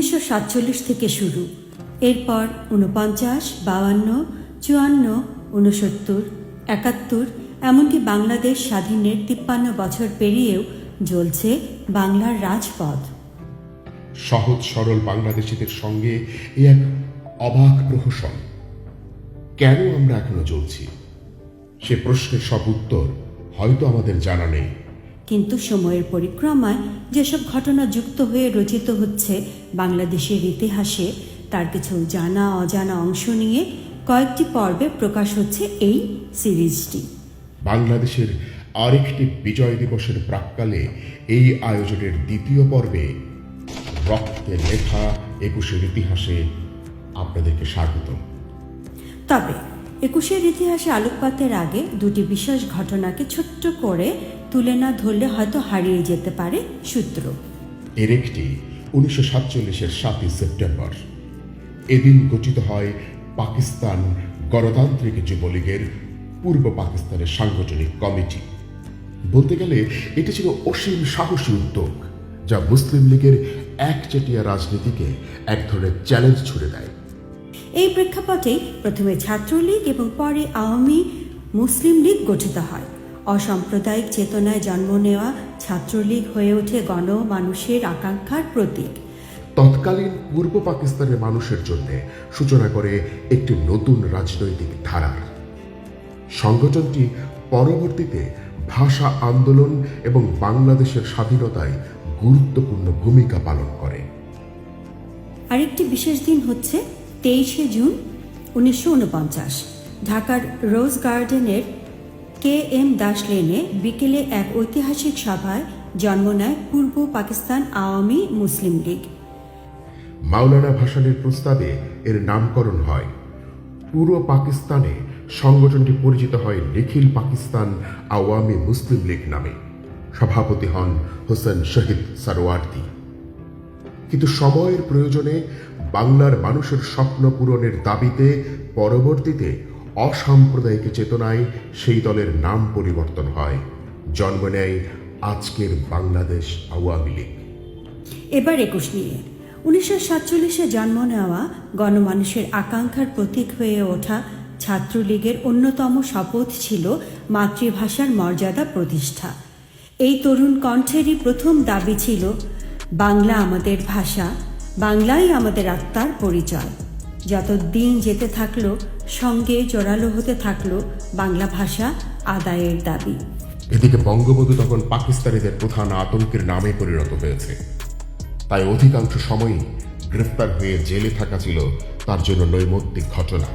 উনিশশো সাতচল্লিশ থেকে শুরু। এরপর উনপঞ্চাশ বাউান্ন, চুয়ান্ন উনসত্তর একাত্তর, এমনকি বাংলাদেশ স্বাধীনের তিপ্পান্ন বছর পেরিয়েও জ্বলছে বাংলার রাজপথ। সহজ, সরল বাংলাদেশিদের সঙ্গে এ এক অবাক প্রহসন। কেন আমরা এখনও চলছি সে প্রশ্নের সব উত্তর হয়তো আমাদের জানা নেই। কিন্তু সময়ের পরিক্রমায় যেসব ঘটনা যুক্ত হয়ে রচিত হচ্ছে বাংলাদেশের ইতিহাসে তার কিছু জানা অজানা অংশ নিয়ে কয়েকটি পর্বে প্রকাশ হচ্ছে এই সিরিজটি। বাংলাদেশের আরেকটি বিজয় দিবসের প্রাককালে এই আয়োজনের দ্বিতীয় পর্বে রক্তে লেখা একুশের ইতিহাসে আপনাদেরকে স্বাগত তবে একুশের ইতিহাসে আলোকপাতের আগে দুটি বিশেষ ঘটনাকে ছোট্ট করে তুলে না ধরলে হয়তো হারিয়ে যেতে পারে সূত্র। এর একটি উনিশশো সাতচল্লিশের সাতই সেপ্টেম্বর। এদিন গঠিত হয় পাকিস্তান গণতান্ত্রিক যুবলীগের পূর্ব পাকিস্তানের সাংগঠনিক কমিটি। বলতে গেলে এটি ছিল অসীম সাহসী উদ্যোগ, যা মুসলিম লীগের একচেটিয়া রাজনীতিকে এক ধরনের চ্যালেঞ্জ ছুড়ে দেয়। এই প্রেক্ষাপটেই প্রথমে ছাত্রলীগ এবং পরে আওয়ামী মুসলিম লীগ গঠিত হয়। অসাম্প্রদায়িক চেতনায় জন্ম নেওয়া ছাত্রলীগ হয়ে ওঠে গণ মানুষের আকাঙ্ক্ষার প্রতীক। তৎকালীন পূর্ব পাকিস্তানের মানুষের জন্য সূচনা করে একটি নতুন রাজনৈতিক ধারার। সংগঠনটি পরবর্তীতে ভাষা আন্দোলন এবং বাংলাদেশের স্বাধীনতায় গুরুত্বপূর্ণ ভূমিকা পালন করে। আরেকটি বিশেষ দিন হচ্ছে তেইশে জুন উনিশশো উনপঞ্চাশ ঢাকার রোজ গার্ডেনের কে এম দাস লেনে বিকেলে এক ঐতিহাসিক সভায় জন্ম নেয় পূর্ব পাকিস্তান আওয়ামী মুসলিম লীগ। মাওলানা ভাসানের প্রস্তাবে এর নামকরণ হয়। পুরো পাকিস্তানে সংগঠনটি পরিচিত হয় নিখিল পাকিস্তান আওয়ামী মুসলিম লীগ নামে। সভাপতি হন হোসেন শহীদ সারোয়ার্দি। কিন্তু সময়ের প্রয়োজনে বাংলার মানুষের স্বপ্ন পূরণের দাবিতে পরবর্তীতে অসাম্প্রদায়িক চেতনায় সেই দলের নাম পরিবর্তন হয়। জন্ম নেয় আজকের বাংলাদেশ আওয়ামী লীগ। এবার একুশ নিয়ে। উনিশশো সাতচল্লিশে জন্ম নেওয়া গণমানুষের আকাঙ্ক্ষার প্রতীক হয়ে ওঠা ছাত্রলীগের অন্যতম শপথ ছিল মাতৃভাষার মর্যাদা প্রতিষ্ঠা। এই তরুণ কণ্ঠেরই প্রথম দাবি ছিল, বাংলা আমাদের ভাষা। বাংলাই আমাদের আত্মার পরিচয়। যত দিন যেতে থাকল, সঙ্গে জোরালো হতে থাকল বাংলা ভাষা আদায়ের দাবি। এদিকে বঙ্গবন্ধু তখন পাকিস্তানিদের প্রধান আতঙ্কের নামে পরিণত হয়েছে। তাই অধিকাংশ সময়ই গ্রেফতার হয়ে জেলে থাকা ছিল তার জন্য নৈমিত্তিক ঘটনা।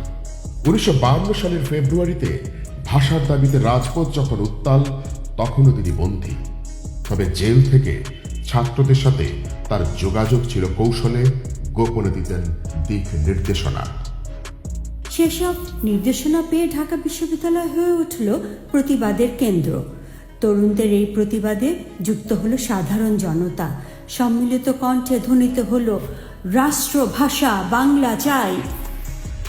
উনিশশো সালের ফেব্রুয়ারিতে ভাষার দাবিতে রাজপথ যখন উত্তাল, তখনও তিনি বন্দী। তবে জেল থেকে ছাত্রদের সাথে তার যোগাযোগ ছিল কৌশলে গোপনে দিতেন দিক নির্দেশনা। সেসব নির্দেশনা পেয়ে ঢাকা বিশ্ববিদ্যালয় হয়ে উঠল প্রতিবাদের কেন্দ্র। তরুণদের এই প্রতিবাদে যুক্ত হলো সাধারণ জনতা। সম্মিলিত কণ্ঠে ধ্বনিত হলো রাষ্ট্র ভাষা বাংলা চাই।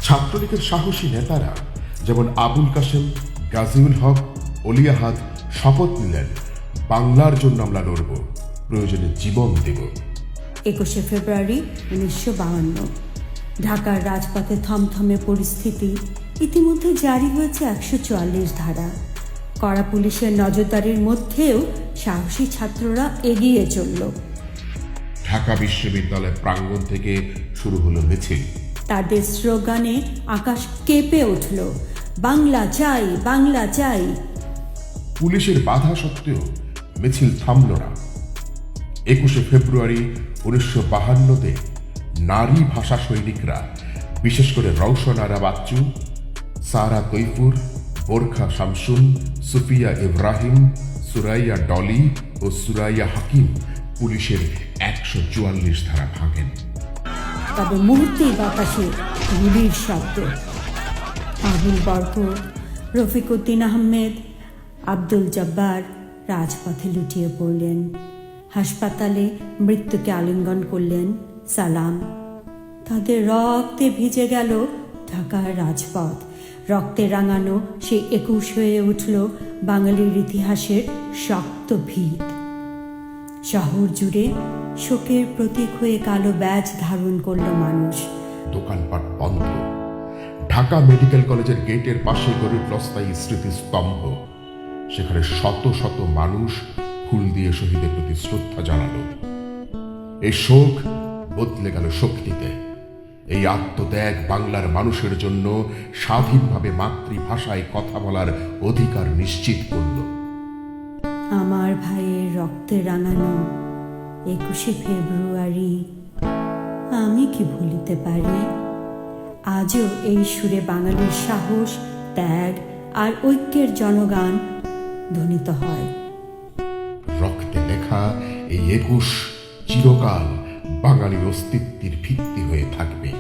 ছাত্রলীগের সাহসী নেতারা যেমন আবুল কাসেম গাজিউল হক অলিয়াহাদ শপথ নিলেন বাংলার জন্য আমরা লড়ব প্রয়োজনে জীবন দেব। একুশে ফেব্রুয়ারি উনিশশো বাহান্ন। ঢাকার রাজপথে থমথমে পরিস্থিতি ইতিমধ্যে জারি হয়েছে একশো চুয়াল্লিশ ধারা। কড়া পুলিশের নজরদারির মধ্যেও সাহসী ছাত্ররা এগিয়ে চলল। ঢাকা বিশ্ববিদ্যালয় প্রাঙ্গণ থেকে শুরু হলো মিছিল। তাদের স্লোগানে আকাশ কেঁপে উঠল বাংলা চাই বাংলা চাই। পুলিশের বাধা সত্ত্বেও মিছিল থামল না। একুশে ফেব্রুয়ারি উনিশশো বাহান্নতে নারী ভাষা সৈনিকরা, বিশেষ করে রওশনারা বাচ্চু, সারা কৈফুর, বোরখা শামসুন, সুফিয়া ইব্রাহিম, সুরাইয়া ডলি ও সুরাইয়া হাকিম পুলিশের একশো চুয়াল্লিশ ধারা ভাঙেন। তবে মুহূর্তেই বাতাসে গুলির শব্দ। আবুল বরকর, রফিকুদ্দিন আহমেদ, আব্দুল জব্বার রাজপথে লুটিয়ে পড়লেন। হাসপাতালে মৃত্যুকে আলিঙ্গন করলেন, সালাম। তাদের রক্তে ভিজে গেল ঢাকার রাজপথ। রক্তে রাঙানো সেই একুশ হয়ে উঠল বাঙালির ইতিহাসের শক্ত ভিত। শহর জুড়ে শোকের প্রতীক হয়ে কালো ব্যাজ ধারণ করল মানুষ। দোকানপাট বন্ধ। ঢাকা মেডিকেল কলেজের গেটের পাশে গড়ে উঠল অস্থায়ী স্মৃতিস্তম্ভ। সেখানে শত শত মানুষ ফুল দিয়ে শহীদের প্রতি শ্রদ্ধা জানালো। এই শোক বদলে গেল শক্তিতে। এই আত্মত্যাগ বাংলার মানুষের জন্য স্বাধীনভাবে মাতৃভাষায় কথা বলার অধিকার নিশ্চিত করল। আমার ভাইয়ের রক্তে রাঙানো একুশে ফেব্রুয়ারি, আমি কি ভুলিতে পারি? আজও এই সুরে বাঙালির সাহস, ত্যাগ আর ঐক্যের জনগান ধ্বনিত হয়। রক্তে লেখা এই একুশ চিরকাল বাঙালির অস্তিত্বের ভিত্তি হয়ে থাকবে।